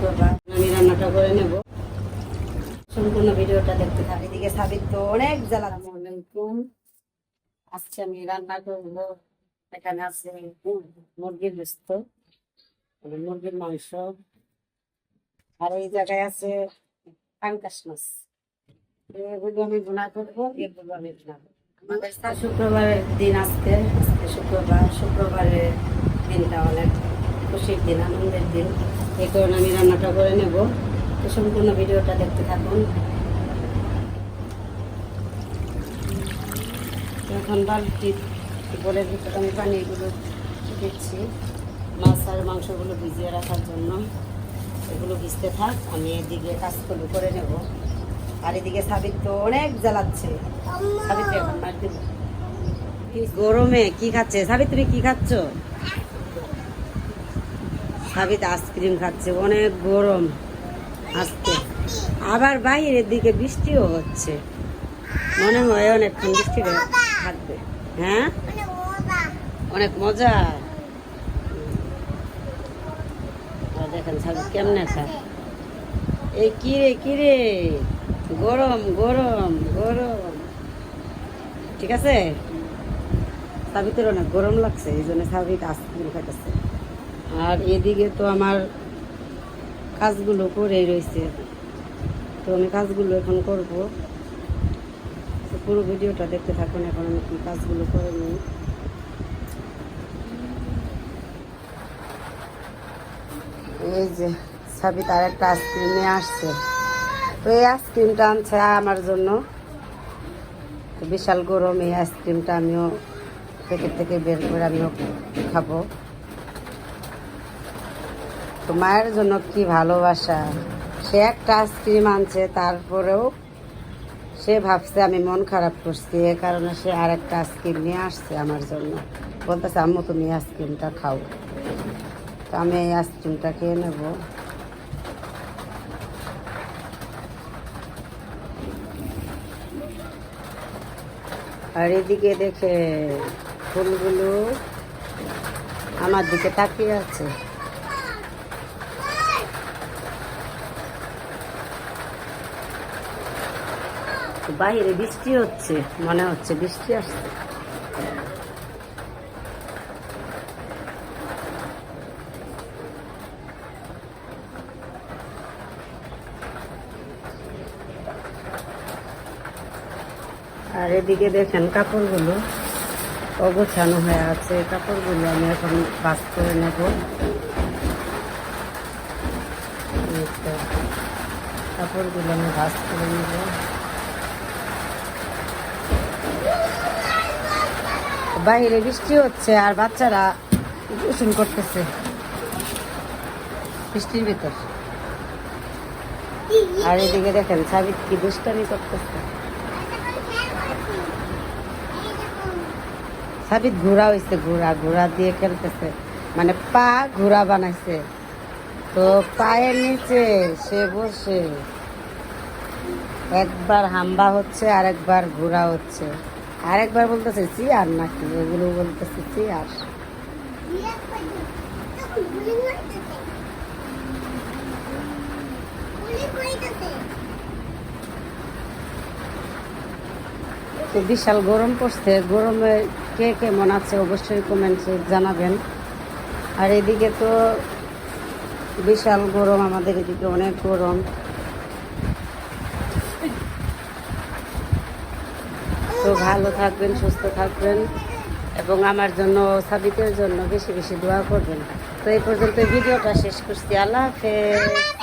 আমি রান্নাটা করে নেব। সম্পূর্ণ ভিডিওটা দেখতে থাকি। এদিকে সাবিত তো অনেক জ্বালা আলাইকুম আজকে আমি রান্না করব। এখানে আছে মুরগির মানে মুরগির মাংস। আর এই জায়গায় আছে পাঙ্কাশ মাছ। এগুলো আমি গুণা করব এগুলো আমি গুণা করব। আমাদের শুক্রবারের দিন আজকে। আজকে শুক্রবার। শুক্রবারের দিনটা অনেক খুশির দিন আনন্দের দিন। এই কারণে আমি রান্নাটা করে নেব। তো সম্পূর্ণ ভিডিওটা দেখতে থাকুন। এখন বালতি বলের ভিতরে আমি পানিগুলো দিচ্ছি। মাছ আর মাংসগুলো ভিজিয়ে রাখার জন্য। এগুলো ভিজতে থাক, আমি এদিকে কাজগুলো করে নেব। আর এদিকে সাবিত তো অনেক জ্বালাচ্ছে। সাবিত্রী এখন মার গরমে কি খাচ্ছে? সাবিত্রী কি খাচ্ছ? সাবিত আইসক্রিম খাচ্ছে, অনেক গরম আজকে। আবার বাইরের দিকে বৃষ্টিও হচ্ছে। মনে হয় অনেকক্ষণ বৃষ্টি থাকবে। হ্যাঁ? অনেক মজা। দেখেন সাবিত কেমনে খায়। এই কিরে কিরে গরম গরম গরম। ঠিক আছে? সাবিতের অনেক গরম লাগছে, এই জন্য সাবিত আইসক্রিম খাইতেছে। আর এদিকে তো আমার কাজগুলো করেই রয়েছে। তো আমি কাজগুলো এখন করব। পুরো ভিডিওটা দেখতে থাকুন, এখন আমি কি কাজগুলো করে নিই। এই যে সাবিত আর একটা আইসক্রিম নিয়ে আসছে। তো এই আইসক্রিমটা আনছে আমার জন্য। বিশাল গরম এই আইসক্রিমটা আমিও প্যাকেট থেকে বের করে আমিও খাব। তো মায়ের জন্য কি ভালোবাসা? সে একটা আইসক্রিম আনছে, তারপরেও সে ভাবছে আমি মন খারাপ করছি, এ কারণে সে আর একটা আইসক্রিম নিয়ে আসছে আমার জন্য। বলতেছে, আম্মু, তুমি আইসক্রিমটা খাও। তো আমি এই আইসক্রিমটা খেয়ে নেব। আর এদিকে দেখে ফুলগুলো আমার দিকে তাকিয়ে আছে। বাইরে বৃষ্টি হচ্ছে, মনে হচ্ছে বৃষ্টি আসছে। আর এদিকে দেখেন কাপড়গুলো অগোছানো হয়ে আছে। কাপড়গুলো আমি এখন বাস করে নেব। কাপড়গুলো আমি ভাস করে নেব। বাইরে বৃষ্টি হচ্ছে আর বাচ্চারা গোসল করতেছে। বৃষ্টির ভিতর। আর এদিকে দেখেন সাবিত কি দুষ্টামি করতেছে। সাবিত ঘোড়া হয়েছে ঘোড়া ঘোড়া দিয়ে খেলতেছে। মানে পা ঘোড়া বানাইছে। তো পায়ের নিচে সে বসে। একবার হাম্বা হচ্ছে আর একবার ঘোড়া হচ্ছে। আরেকবার বলতেছে চেয়ার নাকি এগুলো বলতেছে চেয়ার তো বিশাল গরম পড়ছে। গরমে কে কেমন আছে অবশ্যই কমেন্টে জানাবেন। আর এদিকে তো বিশাল গরম, আমাদের এদিকে অনেক গরম। তো ভালো থাকবেন, সুস্থ থাকবেন এবং আমার জন্য, সাবিতের জন্য বেশি বেশি দোয়া করবেন। তো এই পর্যন্ত ভিডিওটা শেষ করছি। আল্লাহ হাফেজ।